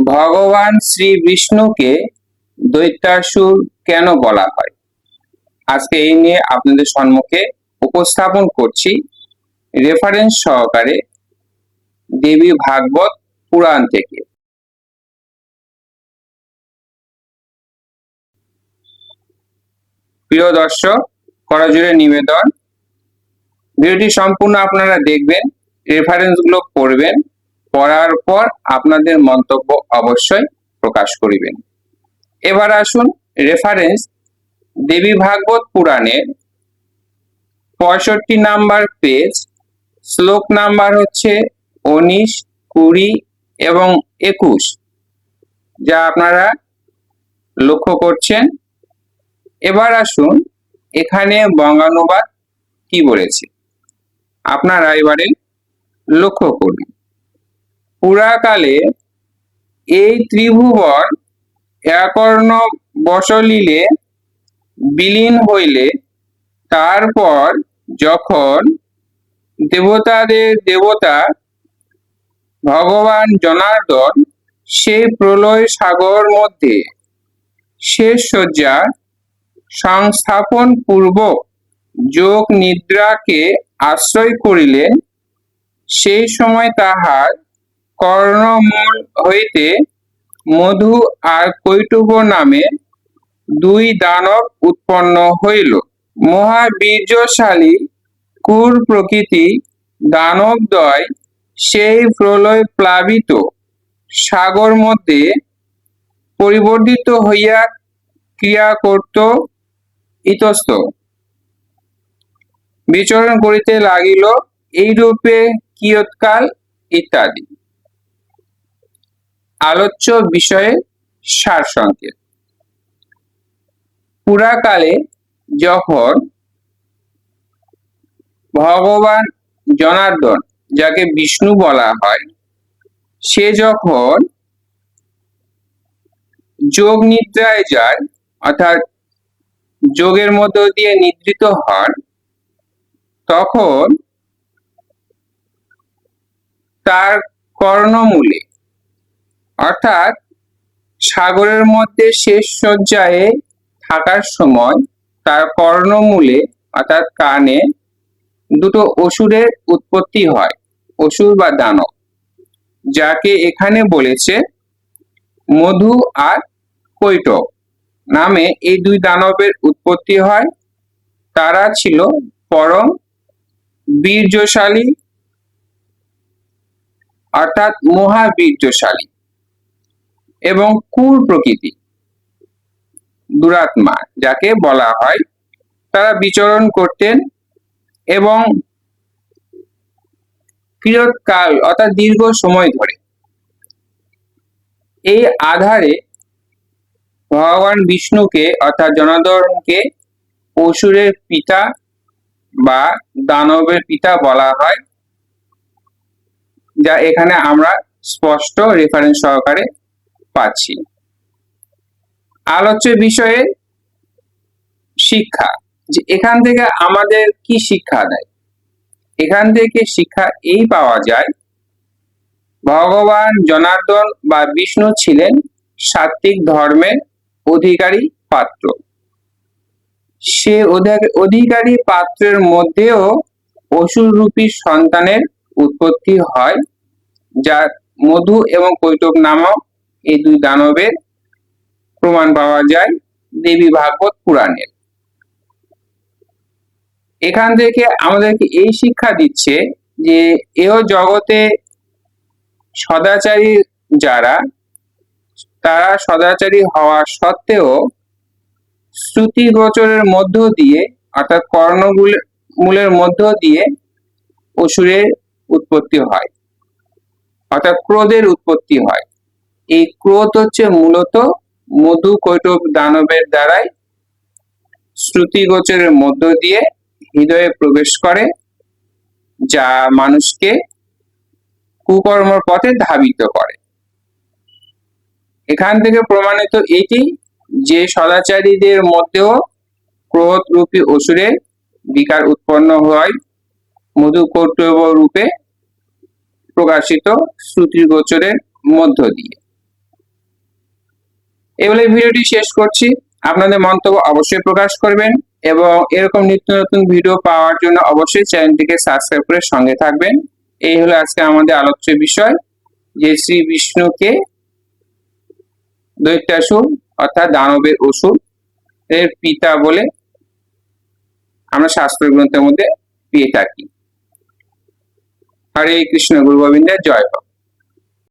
ভগবান শ্রী বিষ্ণুকে দৈত্যাসুর কেন বলা হয়? আজকে এই নিয়ে আপনাদের সম্মুখে উপস্থাপন করছি। রেফারেন্স সহকারে দেবী ভাগবত পুরাণ থেকে। প্রিয় দর্শক করজোরে নিবেদন। ভিডিওটি সম্পূর্ণ আপনারা দেখবেন রেফারেন্সগুলো পড়বেন। পড়ার পর আপনাদের মন্তব্য অবশ্যই প্রকাশ করিবেন। এবার আসুন রেফারেন্স দেবী ভাগবত পুরাণের পঁয়ষট্টি নাম্বার পেজ শ্লোক নাম্বার হচ্ছে উনিশ, কুড়ি এবং একুশ, যা আপনারা লক্ষ্য করছেন। এবার আসুন এখানে বঙ্গানুবাদ কি বলেছে, আপনারা এবারে লক্ষ্য করুন। পুরাকালে এই ত্রিভুবন একর্ণ বসলিলে বিলীন হইলে, তারপর যখন দেবতাদের দেবতা ভগবান জনার্দন সেই প্রলয় সাগর মধ্যে শেষ শয্যা সংস্থাপন পূর্ব যোগ নিদ্রাকে আশ্রয় করিলেন, সেই সময় তাহার কর্ণমূল হইতে মধু আর কৈটুব নামে দুই দানব উৎপন্ন হইল। মহাবীর্যশালী কুর প্রকৃতি দানবদ্বয় সেই প্রলয় প্লাবিত সাগর মধ্যে পরিবর্তিত হইয়া ক্রিয়া করত ইতস্ত। বিচরণ করিতে লাগিল, এইরূপে কিয়ৎকাল ইত্যাদি। আলোচ্য বিষয়ে সার সংকেত। পুরাকালে যখন ভগবান জনার্দন, যাকে বিষ্ণু বলা হয়, সে যখন যোগ নিদ্রায় যায়, অর্থাৎ যোগের মধ্য দিয়ে নিদ্রিত হন, তখন তার কর্ণমূলে অর্থাৎ সাগরের মধ্যে শেষ শয্যায় থাকার সময় তার কর্ণমূলে অর্থাৎ কানে দুটো অসুরের উৎপত্তি হয়, অসুর বা দানব, যাকে এখানে বলেছে মধু আর কৈটব নামে এই দুই দানবের উৎপত্তি হয়। তারা ছিল পরম বীর্যশালী অর্থাৎ মহাবীর্যশালী। এবং কুর প্রকৃতি। দুরাত্মা, যাকে বলা হয়, তারা বিচরণ করতেন এবং কিরৎকাল অর্থাৎ দীর্ঘ সময় ধরে। এই আধারে ভগবান বিষ্ণুকে, অর্থাৎ জনার্দনকে অসুরের পিতা বা দানবের পিতা বলা হয়, যা এখানে আমরা স্পষ্ট রেফারেন্স সহকারে পাচ্ছি। আলোচ্য বিষয়ে শিক্ষা, যে এখান থেকে আমাদের কি শিক্ষা দেয়? এখান থেকে শিক্ষা এই পাওয়া যায়, ভগবান জনার্দন বা বিষ্ণু ছিলেন সাত্বিক ধর্মের অধিকারী পাত্র। সে অধিকারী পাত্রের মধ্যেও অসুররূপী সন্তানের উৎপত্তি হয়, যা মধু এবং কৈটব নামক এই দুই দানবের প্রমাণ পাওয়া যায় দেবী ভাগবত পুরাণের এখান থেকে আমাদেরকে এই শিক্ষা দিচ্ছে যে এও জগতে সদাচারী যারা, তারা সদাচারী হওয়া সত্ত্বেও শ্রুতি গোচরের মধ্য দিয়ে অর্থাৎ কর্ণগুলো মূলের মধ্য দিয়ে অসুরের উৎপত্তি হয়, অর্থাৎ ক্রোধের উৎপত্তি হয়। এই ক্রোধ হচ্ছে মূলত মধু কৈটব দানবের দ্বারাই শ্রুতি গোচরের মধ্য দিয়ে হৃদয়ে প্রবেশ করে, যা মানুষকে কুকর্মর পথে ধাবিত করে। এখান থেকে প্রমাণিত এটি যে সদাচারীদের মধ্যেও ক্রোধ রূপী অসুরের বিকার উৎপন্ন হয়, মধু কৌটব রূপে প্রকাশিত শ্রুতি গোচরের মধ্য দিয়ে। এবারে ভিডিওটি শেষ করছি। আপনাদের মন্তব্য অবশ্যই প্রকাশ করবেন এবং এরকম নিত্য নতুন ভিডিও পাওয়ার জন্য অবশ্যই চ্যানেলটিকে সাবস্ক্রাইব করে সঙ্গে থাকবেন। এই হলো আজকে আমাদের আলোচ্য বিষয়, যে শ্রী বিষ্ণুকে দৈত্যাসুর অর্থাৎ দানবের অসুর এর পিতা বলে আমরা শাস্ত্র গ্রন্থের মধ্যে পেয়ে থাকি। হরে কৃষ্ণ, গুরু গোবিন্দের জয় হোক।